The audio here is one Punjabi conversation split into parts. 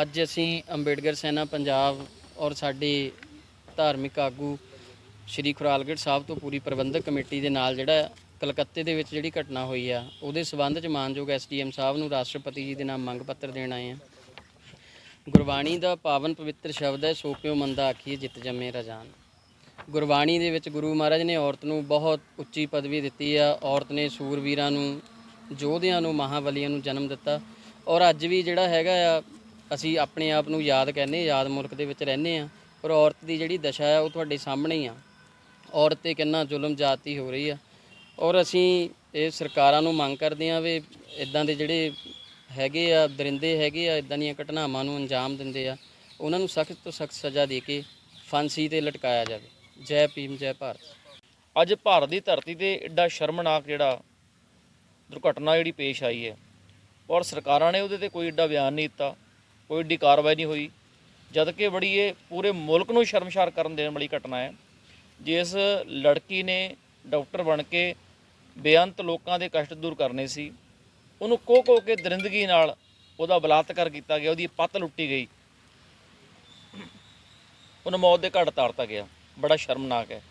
ਅੱਜ ਅਸੀਂ ਅੰਬੇਡਕਰ ਸੈਨਾ ਪੰਜਾਬ ਔਰ ਸਾਡੇ ਧਾਰਮਿਕ ਆਗੂ ਸ਼੍ਰੀ ਖੁਰਾਲਗੜ੍ਹ ਸਾਹਿਬ ਤੋਂ ਪੂਰੀ ਪ੍ਰਬੰਧਕ ਕਮੇਟੀ ਦੇ ਨਾਲ ਜਿਹੜਾ ਕਲਕੱਤੇ ਦੇ ਵਿੱਚ ਜਿਹੜੀ ਘਟਨਾ ਹੋਈ ਆ, ਉਹਦੇ ਸਬੰਧ ਚ ਮਾਨਯੋਗ ਐਸਡੀਐਮ ਸਾਹਿਬ ਨੂੰ ਰਾਸ਼ਟਰਪਤੀ ਜੀ ਦੇ ਨਾਮ ਮੰਗ ਪੱਤਰ ਦੇਣ ਆਏ ਆ। ਗੁਰਬਾਣੀ ਦਾ ਪਾਵਨ ਪਵਿੱਤਰ ਸ਼ਬਦ ਹੈ, ਸੋ ਕਿਉ ਮੰਦਾ ਆਖੀਏ ਜਿਤ ਜੰਮੇ ਰਜਾਨ ਗੁਰਬਾਣੀ ਦੇ ਵਿੱਚ ਗੁਰੂ ਮਹਾਰਾਜ ਨੇ ਔਰਤ ਨੂੰ ਬਹੁਤ ਉੱਚੀ ਪਦਵੀ ਦਿੱਤੀ ਆ, ਔਰਤ ਨੇ ਸੂਰਵੀਰਾਂ ਨੂੰ ਯੋਧਿਆਂ ਨੂੰ, ਮਹਾਬਲੀਆਂ ਨੂੰ ਜਨਮ ਦਿੱਤਾ। ਔਰ ਅੱਜ ਵੀ ਜਿਹੜਾ ਹੈਗਾ ਆ ਅਸੀਂ ਆਪਣੇ ਆਪ ਨੂੰ ਯਾਦ ਕਹਿੰਦੇ ਯਾਦ ਮੁਲਕ ਦੇ ਵਿੱਚ ਰਹਿੰਦੇ ਆ ਪਰ ਔਰਤ ਦੀ ਜਿਹੜੀ ਦਸ਼ਾ ਆ ਉਹ ਤੁਹਾਡੇ ਸਾਹਮਣੇ ਹੀ ਆ। ਔਰਤ ਤੇ ਕਿੰਨਾ ਜ਼ੁਲਮ ਜਾਤੀ ਹੋ ਰਹੀ ਆ। ਔਰ ਅਸੀਂ ਇਹ ਸਰਕਾਰਾਂ ਨੂੰ ਮੰਗ ਕਰਦੇ ਆ ਵੀ ਇਦਾਂ ਦੇ ਜਿਹੜੇ ਹੈਗੇ ਆ, ਦਰਿੰਦੇ ਹੈਗੇ ਆ, ਇਦਾਂ ਦੀਆਂ ਘਟਨਾਵਾਂ ਨੂੰ ਅੰਜਾਮ ਦਿੰਦੇ ਆ, ਉਹਨਾਂ ਨੂੰ ਸਖਤ ਤੋਂ ਸਖਤ ਸਜ਼ਾ ਦੇ ਕੇ ਫਾਂਸੀ ਤੇ ਲਟਕਾਇਆ ਜਾਵੇ। ਜੈ ਭੀਮ, ਜੈ ਭਾਰਤ। ਅੱਜ ਭਾਰਤ ਦੀ ਧਰਤੀ ਤੇ ਐਡਾ ਸ਼ਰਮਨਾਕ ਜਿਹੜਾ ਦੁਰਘਟਨਾ ਜਿਹੜੀ ਪੇਸ਼ ਆਈ ਹੈ, ਔਰ ਸਰਕਾਰਾਂ ਨੇ ਉਹਦੇ ਤੇ ਕੋਈ ਐਡਾ ਬਿਆਨ ਨਹੀਂ ਦਿੱਤਾ। ਕੋਈ ਏਡੀ ਕਾਰਵਾਈ ਨਹੀਂ ਹੋਈ। ਜਦ ਕਿ ਬੜੀ ਇਹ ਪੂਰੇ ਮੁਲਕ ਨੂੰ ਸ਼ਰਮਸ਼ਾਰ ਕਰਨ ਦੇਣ ਵਾਲੀ ਘਟਨਾ ਹੈ। ਜਿਸ ਲੜਕੀ ਨੇ ਡਾਕਟਰ ਬਣ ਕੇ ਬੇਅੰਤ ਲੋਕਾਂ ਦੇ ਕਸ਼ਟ ਦੂਰ ਕਰਨੇ ਸੀ, ਉਹਨੂੰ ਕੋ ਕੋ ਕੇ ਦਰਿੰਦਗੀ ਨਾਲ ਉਹਦਾ ਬਲਾਤਕਾਰ ਕੀਤਾ ਗਿਆ, ਉਹਦੀ ਪੱਤ ਲੁੱਟੀ ਗਈ। ਉਹਨੂੰ ਮੌਤ ਦੇ ਘਾਟ ਤਾਰਤਾ ਗਿਆ। ਬੜਾ ਸ਼ਰਮਨਾਕ ਹੈ।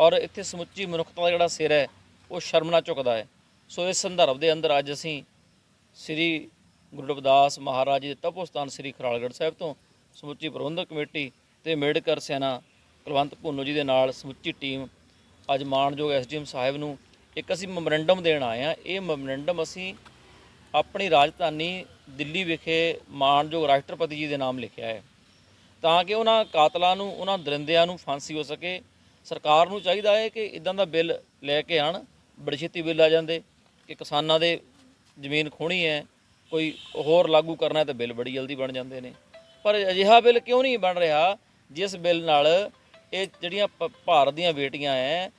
ਔਰ ਇੱਥੇ ਸਮੁੱਚੀ ਮਨੁੱਖਤਾ ਦਾ ਜਿਹੜਾ ਸਿਰ ਹੈ, ਉਹ ਸ਼ਰਮ ਨਾਲ ਝੁਕਦਾ ਹੈ। ਸੋ ਇਸ ਸੰਦਰਭ ਦੇ ਅੰਦਰ ਅੱਜ ਅਸੀਂ ਸ੍ਰੀ ਗੁਰੂ ਰਵਿਦਾਸ ਮਹਾਰਾਜ ਜੀ ਦੇ ਤਪੋਸਥਾਨ ਸ੍ਰੀ ਖਰਾਲਗੜ੍ਹ ਸਾਹਿਬ ਤੋਂ ਸਮੁੱਚੀ ਪ੍ਰਬੰਧਕ ਕਮੇਟੀ ਤੇ ਮੇਡਕਰ ਸੈਨਾ ਕੁਲਵੰਤ ਭੁੰਨੋ ਜੀ ਦੇ ਨਾਲ ਸਮੁੱਚੀ ਟੀਮ ਅੱਜ ਮਾਣਯੋਗ ਐਸਡੀਐਮ ਸਾਹਿਬ ਨੂੰ ਇੱਕ ਅਸੀਂ ਮੈਮੋਰੰਡਮ ਦੇਣ ਆਏ ਆ ਇਹ ਮੈਮੋਰੰਡਮ ਅਸੀਂ ਆਪਣੀ ਰਾਜਧਾਨੀ ਦਿੱਲੀ ਵਿਖੇ ਮਾਣਯੋਗ ਰਾਸ਼ਟਰਪਤੀ ਜੀ ਦੇ ਨਾਮ ਲਿਖਿਆ ਹੈ। ਤਾਂ ਕਿ ਉਹਨਾਂ ਕਾਤਲਾਂ ਨੂੰ, ਉਹਨਾਂ ਦਰਿੰਦਿਆਂ ਨੂੰ ਫਾਂਸੀ ਹੋ ਸਕੇ, ਸਰਕਾਰ ਨੂੰ ਚਾਹੀਦਾ ਹੈ ਕਿ ਇਦਾਂ ਦਾ ਬਿੱਲ ਲੈ ਕੇ ਆਣ, ਬੜੀ ਛੇਤੀ ਬਿੱਲ ਆ ਜਾਂਦੇ, ਕਿ ਕਿਸਾਨਾਂ ਦੇ ਜ਼ਮੀਨ ਖੋਣੀ ਹੈ ਕੋਈ ਹੋਰ ਲਾਗੂ ਕਰਨਾ ਤਾਂ ਬਿੱਲ ਬੜੀ ਜਲਦੀ ਬਣ ਜਾਂਦੇ ਨੇ। ਪਰ ਅਜਿਹਾ ਬਿੱਲ ਕਿਉਂ ਨਹੀਂ ਬਣ ਰਿਹਾ ਜਿਸ ਬਿੱਲ ਨਾਲ ਇਹ ਜਿਹੜੀਆਂ ਭ- ਭਾਰਤ ਦੀਆਂ ਬੇਟੀਆਂ ਹੈ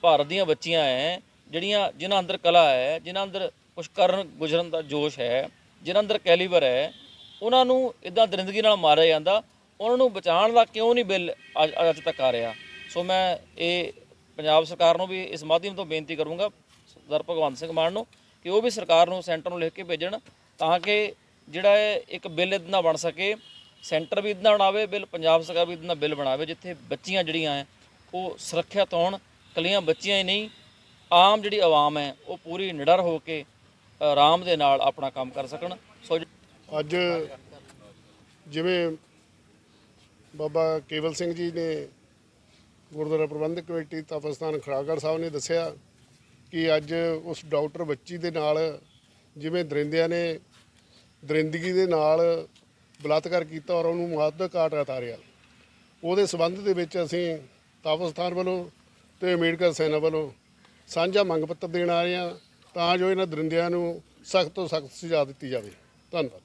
ਭਾਰਤ ਦੀਆਂ ਬੱਚੀਆਂ ਹੈ ਜਿਹੜੀਆਂ, ਜਿਨ੍ਹਾਂ ਅੰਦਰ ਕਲਾ ਹੈ ਜਿਨ੍ਹਾਂ ਅੰਦਰ ਕੁਛ ਕਰਨ, ਗੁਜ਼ਰਨ ਦਾ ਜੋਸ਼ ਹੈ, ਜਿਨ੍ਹਾਂ ਅੰਦਰ ਕੈਲੀਬਰ ਹੈ ਉਹਨਾਂ ਨੂੰ ਇਦਾਂ ਦਰਿੰਦਗੀ ਨਾਲ ਮਾਰਿਆ ਜਾਂਦਾ, ਉਹਨਾਂ ਨੂੰ ਬਚਾਉਣ ਦਾ ਕਿਉਂ ਨਹੀਂ ਬਿੱਲ ਅੱਜ ਅੱਜ ਤੱਕ ਆ ਰਿਹਾ। ਸੋ ਮੈਂ ਇਹ ਪੰਜਾਬ ਸਰਕਾਰ ਨੂੰ ਵੀ ਇਸ ਮਾਧਿਅਮ ਤੋਂ ਬੇਨਤੀ ਕਰੂੰਗਾ ਸਰਦਾਰ ਭਗਵੰਤ ਸਿੰਘ ਮਾਨ ਨੂੰ ਕਿ ਉਹ ਵੀ ਸਰਕਾਰ ਨੂੰ ਸੈਂਟਰ ਨੂੰ ਲਿਖ ਕੇ ਭੇਜਣ ਤਾਂ ਕਿ ਜਿਹੜਾ ਇਹ ਇੱਕ ਬਿੱਲ ਇਦਾਂ ਦਾ ਬਣ ਸਕੇ, ਸੈਂਟਰ ਵੀ ਇਦਾਂ ਬਣਾਵੇ, ਬਿੱਲ ਪੰਜਾਬ ਸਰਕਾਰ ਵੀ ਇਦਾਂ ਦਾ ਬਿੱਲ ਬਣਾਵੇ, ਜਿੱਥੇ ਬੱਚੀਆਂ ਜਿਹੜੀਆਂ ਹੈ ਉਹ ਸੁਰੱਖਿਅਤ ਹੋਣ ਕੱਲੀਆਂ ਬੱਚੀਆਂ ਹੀ ਨਹੀਂ, ਆਮ ਜਿਹੜੀ ਆਵਾਮ ਹੈ ਉਹ ਪੂਰੀ ਨਿਡਰ ਹੋ ਕੇ ਆਰਾਮ ਦੇ ਨਾਲ ਆਪਣਾ ਕੰਮ ਕਰ ਸਕਣ। ਸੋ ਅੱਜ ਜਿਵੇਂ ਬਾਬਾ ਕੇਵਲ ਸਿੰਘ ਜੀ ਨੇ ਗੁਰਦੁਆਰਾ ਪ੍ਰਬੰਧਕ ਕਮੇਟੀ ਤਪਸਥਾਨ ਖੜਾਗੜ੍ਹ ਸਾਹਿਬ ਨੇ ਦੱਸਿਆ ਕਿ ਅੱਜ ਉਸ ਡਾਕਟਰ ਬੱਚੀ ਦੇ ਨਾਲ ਜਿਵੇਂ ਦਰਿੰਦਿਆਂ ਨੇ ਦਰਿੰਦਗੀ ਦੇ ਨਾਲ ਬਲਾਤਕਾਰ ਕੀਤਾ ਔਰ ਉਹਨੂੰ ਮੌਤ ਦਾ ਘਾਟ ਉਤਾਰਿਆ, ਉਹਦੇ ਸਬੰਧ ਦੇ ਵਿੱਚ ਅਸੀਂ ਤਪਸਥਾਨ ਵੱਲੋਂ ਤੇ ਅੰਬੇਡਕਰ ਸੈਨਾ ਵੱਲੋਂ ਸਾਂਝਾ ਮੰਗ ਪੱਤਰ ਦੇਣ ਆ ਰਹੇ ਹਾਂ ਤਾਂ ਜੋ ਇਹਨਾਂ ਦਰਿੰਦਿਆਂ ਨੂੰ ਸਖਤ ਤੋਂ ਸਖਤ ਸਜ਼ਾ ਦਿੱਤੀ ਜਾਵੇ। ਧੰਨਵਾਦ।